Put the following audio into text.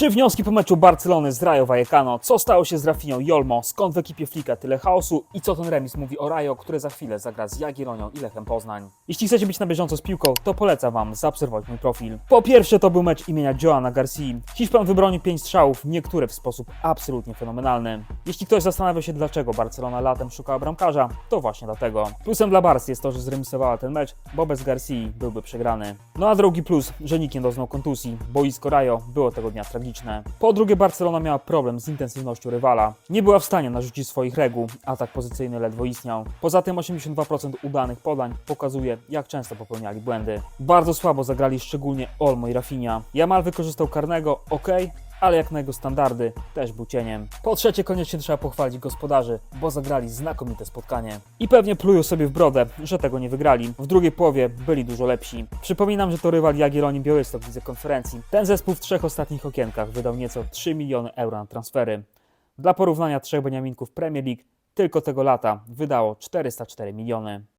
Trzy wnioski po meczu Barcelony z Rayo Vallecano. Co stało się z Rafinhą i Olmo? Skąd w ekipie Flika tyle chaosu? I co ten remis mówi o Rayo, które za chwilę zagra z Jagiellonią i Lechem Poznań? Jeśli chcecie być na bieżąco z piłką, to polecam Wam zaobserwować mój profil. Po pierwsze to był mecz imienia Joana Garcia. Hiszpan wybronił 5 strzałów, niektóre w sposób absolutnie fenomenalny. Jeśli ktoś zastanawia się dlaczego Barcelona latem szukała bramkarza, to właśnie dlatego. Plusem dla Barcy jest to, że zremisowała ten mecz, bo bez Garcia byłby przegrany. No a drugi plus, że nikt nie doznał kontuzji. Boisko Rayo było tego dnia tragiczne. Po drugie Barcelona miała problem z intensywnością rywala. Nie była w stanie narzucić swoich reguł, atak pozycyjny ledwo istniał. Poza tym 82% udanych podań pokazuje, jak często popełniali błędy. Bardzo słabo zagrali szczególnie Olmo i Rafinha. Jamal wykorzystał karnego, ok, ale jak na jego standardy też był cieniem. Po trzecie, koniecznie trzeba pochwalić gospodarzy, bo zagrali znakomite spotkanie. I pewnie plują sobie w brodę, że tego nie wygrali. W drugiej połowie byli dużo lepsi. Przypominam, że to rywal Jagiellonii Białystok w konferencji. Ten zespół w trzech ostatnich okienkach wydał nieco 3 miliony euro na transfery. Dla porównania trzech Beniaminków Premier League tylko tego lata wydało 404 miliony.